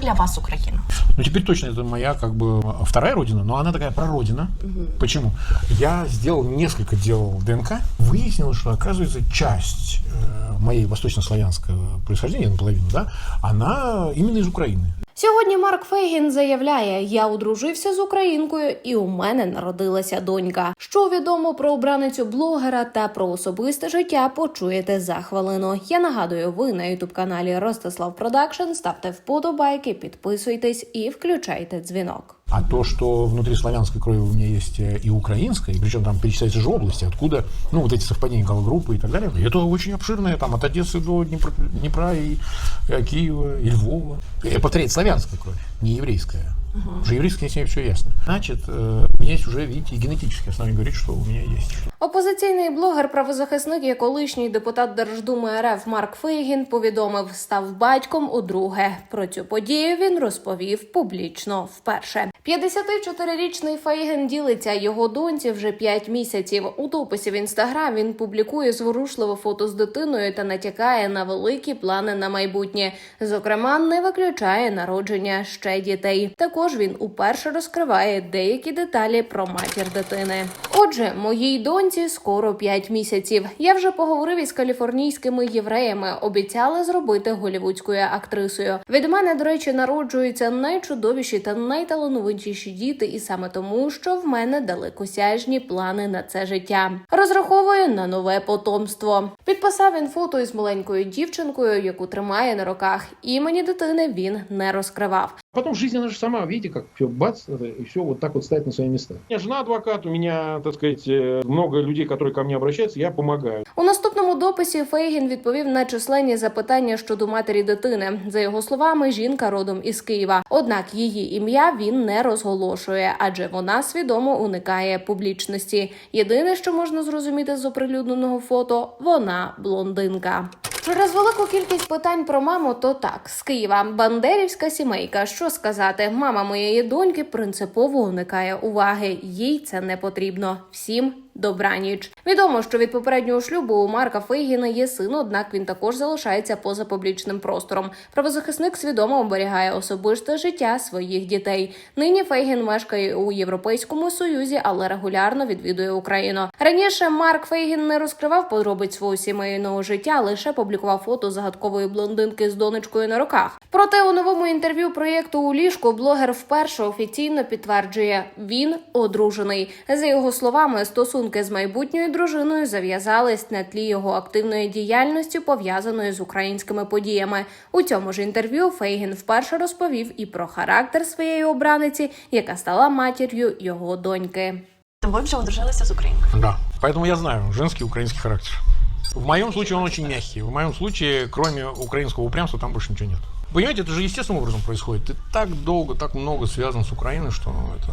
для вас Україна? Ну, теперь точно это моя как бы вторая родина, но она такая прародина. Почему? Я сделал несколько дел ДНК. Выяснилось, что, оказывается, часть э, моей восточнославянского происхождения, наполовину, да, она именно из Украины. Сьогодні Марк Фейгін заявляє: я одружився з українкою, і у мене народилася донька. Що відомо про обраницю блогера та про особисте життя, почуєте за хвилину. Я нагадую, ви на ютуб каналі Ростислав Продакшн. Ставте вподобайки, підписуйтесь і включайте дзвінок. А то, что внутри славянской крови у меня есть э, и украинская, и причем там перечисляются же области, откуда, ну, вот эти совпадения группы и так далее, это очень обширное, там, от Одессы до Днепра, Днепра и э, Киева, и Львова. Я повторяю, славянская кровь, не еврейская. Уже еврейская, с ней все ясно. Значит, э, у меня есть уже, видите, и генетические основания говорит, что у меня есть. Опозиційний блогер, правозахисник і колишній депутат Держдуми РФ Марк Фейгін повідомив, став батьком удруге. Про цю подію він розповів публічно вперше. 54-річний Фейгін ділиться його доньці вже 5 місяців. У дописі в інстаграм він публікує зворушливе фото з дитиною та натякає на великі плани на майбутнє. Зокрема, не виключає народження ще дітей. Також він уперше розкриває деякі деталі про матір дитини. Отже, моїй доньці скоро 5 місяців. Я вже поговорив із каліфорнійськими євреями. Обіцяли зробити голівудською актрисою. Від мене, до речі, народжуються найчудовіші та найталановитіші діти, і саме тому, що в мене далекосяжні плани на це життя. Розраховую на нове потомство. Підписав він фото із маленькою дівчинкою, яку тримає на руках. Імені дитини він не розкривав. Потом жизнь, она же сама, видите, как все, бац, это, и все вот так вот ставит на свои места. У меня жена адвокат, у меня, так сказать, э, много людей, которые ко мне обращаются, я помогаю. У наступному дописі Фейгін відповів на численні запитання щодо матері дитини. За його словами, жінка родом із Києва. Однак її ім'я він не розголошує, адже вона свідомо уникає публічності. Єдине, що можна зрозуміти з оприлюдненого фото, вона блондинка. Через велику кількість питань про маму, то так з Києва бандерівська сімейка. Що сказати, мама моєї доньки принципово уникає уваги. Їй це не потрібно. Всім добраніч. Відомо, що від попереднього шлюбу у Марка Фейгіна є син, однак він також залишається поза публічним простором. Правозахисник свідомо оберігає особисте життя своїх дітей. Нині Фейгін мешкає у Європейському Союзі, але регулярно відвідує Україну. Раніше Марк Фейгін не розкривав подробиць свого сімейного життя, лише публікував фото загадкової блондинки з донечкою на руках. Проте у новому інтерв'ю проєкту у ліжку блогер вперше офіційно підтверджує, він одружений. За його словами, стосунки з майбутньою дружиною зав'язались на тлі його активної діяльності, пов'язаної з українськими подіями. У цьому ж інтерв'ю Фейгін вперше розповів і про характер своєї обраниці, яка стала матір'ю його доньки. Ви вже одружилися з українкою. Да. Поэтому я знаю женский украинский характер. В моем случае он очень мягкий. В моем случае, кроме украинского упрямства, там больше ничего нет. Понимаете, это же естественным образом происходит. Ты так долго, так много связан с Украиной, что это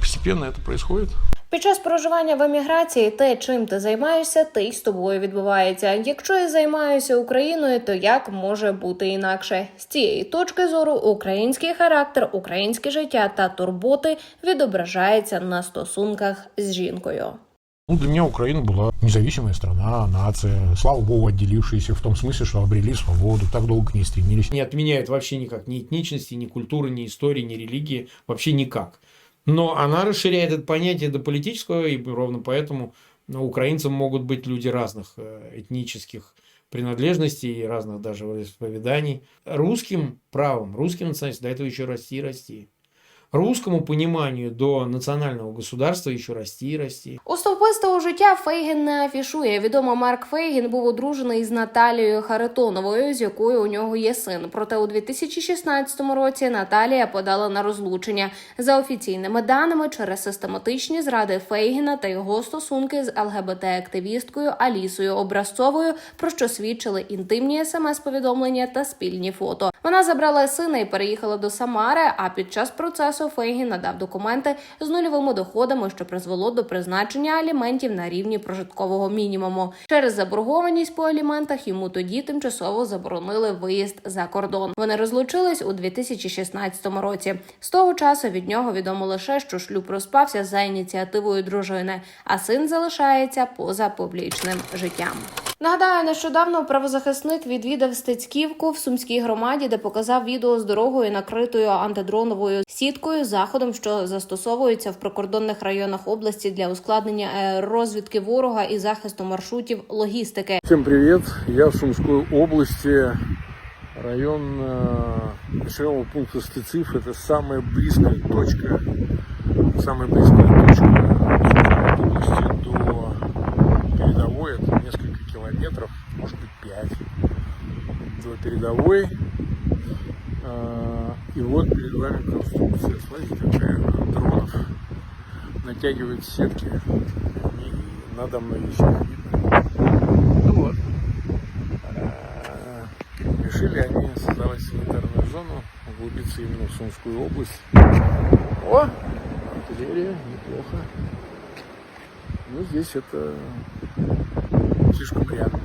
постепенно это происходит. Під час проживання в еміграції те, чим ти займаєшся, те й з тобою відбувається. Якщо я займаюся Україною, то як може бути інакше? З цієї точки зору український характер, українське життя та турботи відображається на стосунках з жінкою. Ну, для меня Украина была независимая страна, нация, слава богу, отделившаяся в том смысле, что обрели свободу, так долго к ней стремились. Не отменяет вообще никак ни этничности, ни культуры, ни истории, ни религии, вообще никак. Но она расширяет это понятие до политического, и ровно поэтому ну, украинцам могут быть люди разных э, этнических принадлежностей и разных даже исповеданий. Русским правом, русским национальностью до этого еще расти и расти. Русскому пониманию до национального государства еще расти и расти. Особистого життя Фейгін не афішує. Відомо, Марк Фейгін був одружений з Наталією Харитоновою, з якою у нього є син. Проте у 2016 році Наталія подала на розлучення за офіційними даними через систематичні зради Фейгіна та його стосунки з ЛГБТ-активісткою Алісою Образцовою, про що свідчили інтимні смс-повідомлення та спільні фото. Вона забрала сина і переїхала до Самари. А під час процесу Фейгін надав документи з нульовими доходами, що призвело до призначення аліментів на рівні прожиткового мінімуму. Через заборгованість по аліментах йому тоді тимчасово заборонили виїзд за кордон. Вони розлучились у 2016 році. З того часу від нього відомо лише, що шлюб розпався за ініціативою дружини, а син залишається поза публічним життям. Нагадаю, нещодавно правозахисник відвідав Стецьківку в Сумській громаді, де показав відео з дорогою, накритою антидроновою сіткою, заходом, що застосовується в прикордонних районах області для ускладнення е, розвідки ворога і захисту маршрутів логістики. Всем привет! Я в Сумской области, район э, населенного пункта Стыцив. Это самая близкая точка, самая близкая километров, может быть пять до передовой. А, И вот перед вами конструкция. Смотрите, какая дронов натягивает сетки. Они надо мной висят. Видно? Ну вот. А, Решили они создавать санитарную зону, углубиться именно в Сумскую область. О, артиллерия, неплохо. Ну, здесь это слишком рядом.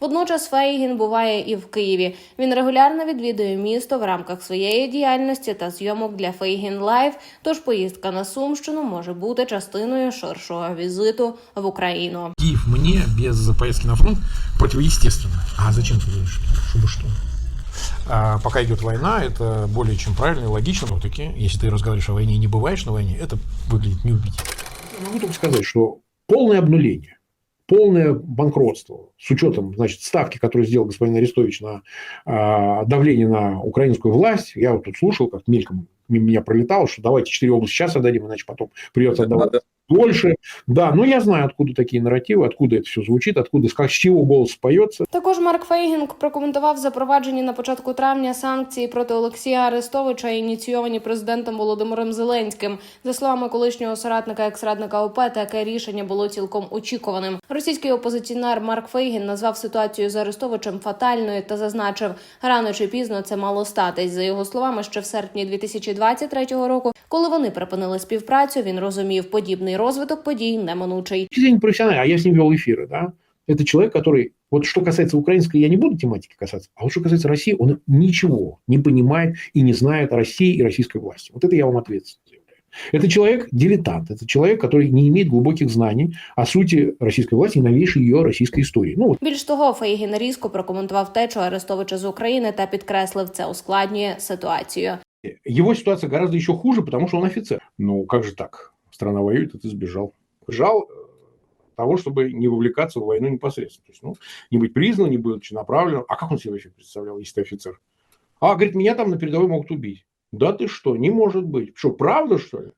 Водночас Фейгін буває і в Києві. Він регулярно відвідує місто в рамках своєї діяльності та зйомок для Фейгін Лайв. Тож поїздка на Сумщину може бути частиною ширшого візиту в Україну. Киев мне без поездки на фронт противоестественно. А зачем ты говоришь? Чтобы что? А, пока идет война, это более чем правильно и логично. Но таки, если ты разговариваешь о войне и не бываешь на войне, это выглядит неубедительно. Могу только сказать, что полное обнуление, полное банкротство с учетом значит, ставки, которую сделал господин Арестович на а, давление на украинскую власть. Я вот тут слушал, как мельком меня пролетало, что давайте четыре области сейчас отдадим, иначе потом придется отдавать больше. Да, но я знаю, откуда такие нарративы, откуда это все звучит, откуда, с чего голос поется. Також Марк Фейгінг прокоментував запроваджені на початку травня санкції проти Олексія Арестовича, ініційовані президентом Володимиром Зеленським. За словами колишнього соратника екс-радника ОП, таке рішення було цілком очікуваним. Російський опозиціонер Марк Фейгін назвав ситуацію з Арестовичем фатальною та зазначив, рано чи пізно це мало статись. За його словами, ще в серпні 2023 року, коли вони припинили співпрацю, він розумів, подібний розвиток подій неминучий. С точки зрения профессиональной, а я с ним вел эфиры, да, это человек, который, вот что касается украинской, я не буду тематики касаться, а вот что касается России, он ничего не понимает и не знает о России и российской власти. Вот это я вам ответственно заявляю. Это человек дилетант, это человек, который не имеет глубоких знаний о сути российской власти и новейшей ее российской истории. Ну, вот Більш того, Фейгін різко прокоментував течу Арестовича з України та підкреслив, це ускладнює ситуацію. Его ситуация гораздо еще хуже, потому что он офицер. Ну, как же так? Страна воюет, а ты сбежал. Сбежал э, того, чтобы не вовлекаться в войну непосредственно. То есть, ну, не быть признан, не быть направлен. А как он себе вообще представлял, если ты офицер? А, говорит, меня там на передовой могут убить. Да ты что, не может быть. Что, правда, что ли?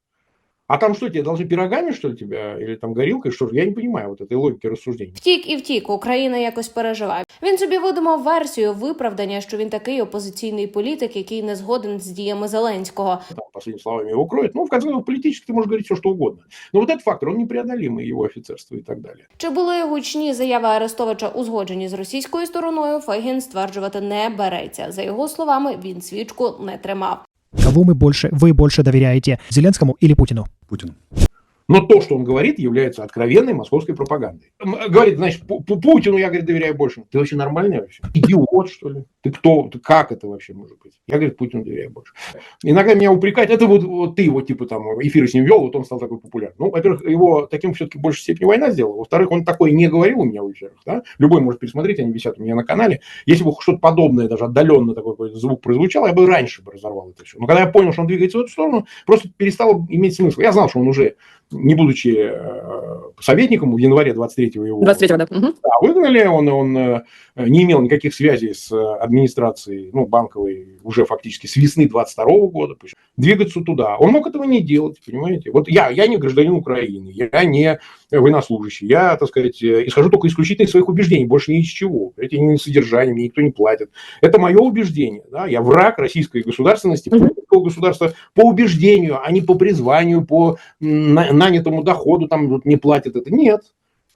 А там что, тебе должны пирогами, что ли, тебя? Или там горилкой? Что ж, я не понимаю вот этой логики рассуждений. Втік і втік, Україна якось переживає. Він собі видумав версію виправдання, що він такий опозиційний політик, який не згоден з діями Зеленського. Там, последними словами его кроют. Ну, в конце концов, политически ты можешь говорить все, что угодно. Но вот этот фактор, он непреодолимый, его офицерство и так далее. Чи були гучні заяви Арестовича узгоджені з російською стороною? Фейгін стверджувати не береться. За його словами, він свічку не тримав. Кого мы больше, вы больше доверяете, Зеленскому или Путину? Путин. Но то, что он говорит, является откровенной московской пропагандой. Говорит, значит, Пу- Пу- Путину я, говорит, доверяю больше. Ты вообще нормальный вообще? Идиот, что ли? Ты кто? Ты как это вообще может быть? Я, говорит, Путину доверяю больше. Иногда меня упрекают, это вот, вот ты вот типа там эфиры с ним вел, вот он стал такой популярный. Ну, во-первых, его таким все-таки в большей степени война сделала. Во-вторых, он такой не говорил у меня в эфирах, да? Любой может пересмотреть, они висят у меня на канале. Если бы что-то подобное, даже отдаленно такой звук прозвучал, я бы раньше бы разорвал это все. Но когда я понял, что он двигается в эту сторону, просто перестало иметь смысл. Я знал, что он уже, не будучи э, советником, в январе 23-го его 23-го, да. Да, выгнали, он, он э, не имел никаких связей с администрацией, ну, банковой, уже фактически с весны 22 года, двигаться туда. Он мог этого не делать, понимаете? Вот я, я не гражданин Украины, я не военнослужащий, я, так сказать, э, исхожу только исключительно из своих убеждений, больше ни из чего. Эти не содержание, мне никто не платит. Это мое убеждение, да, я враг российской государственности, российского государства по убеждению, а не по призванию, по нанятому доходу, там не платят это. Нет.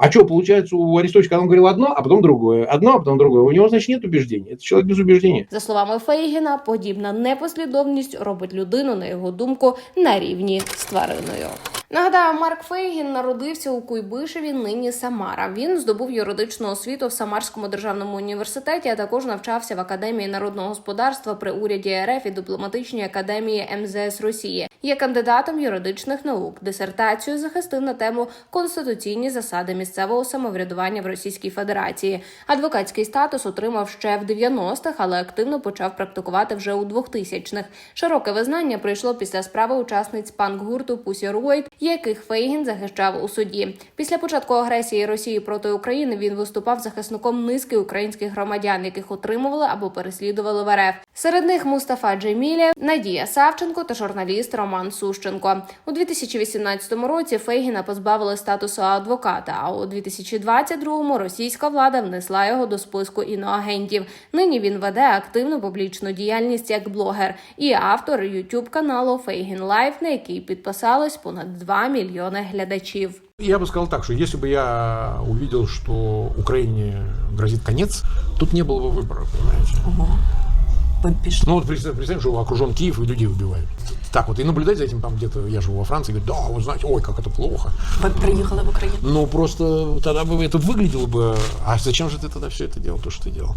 А что, получается, у Арестовича, он говорил одно, а потом другое, одно, а потом другое, у него, значит, нет убеждений. Это человек без убеждений. За словами Фейгіна, подібна непослідовність робить людину, на його думку, на рівні з твариною. Нагадаю, Марк Фейгін народився у Куйбишеві, нині Самара. Він здобув юридичну освіту в Самарському державному університеті, а також навчався в Академії народного господарства при уряді РФ і дипломатичній академії МЗС Росії. Є кандидатом юридичних наук. Дисертацію захистив на тему конституційні засади місцевого самоврядування в Російській Федерації. Адвокатський статус отримав ще в 90-х, але активно почав практикувати вже у 2000-х. Широке визнання прийшло після справи учасниць панк-гурту Пусі Руйт, яких Фейгін захищав у суді. Після початку агресії Росії проти України він виступав захисником низки українських громадян, яких отримували або переслідували в РФ. Серед них Мустафа Джемілі, Надія Савченко та журналіст Роман Сущенко. У 2018 році Фейгіна позбавили статусу адвоката. А у 2022 російська влада внесла його до списку іноагентів. Нині він веде активну публічну діяльність як блогер і автор youtube каналу Фейгін Лайф, на який підписалось понад 2 мільйони глядачів. Я бы сказал так, что если бы я увидел, что Украине грозит конец, тут не было бы выбора, понимаете? Ого. Ви пішли. Ну вот представь, представь, что окружен Киев и людей убивают. Так вот, и наблюдать за этим там где-то, я живу во Франции, говорю, да, вы знаете, ой, как это плохо. Ви приїхали в Україну. Ну, просто тогда бы это выглядело бы, а зачем же ты тогда все это делал, то, что ты делал?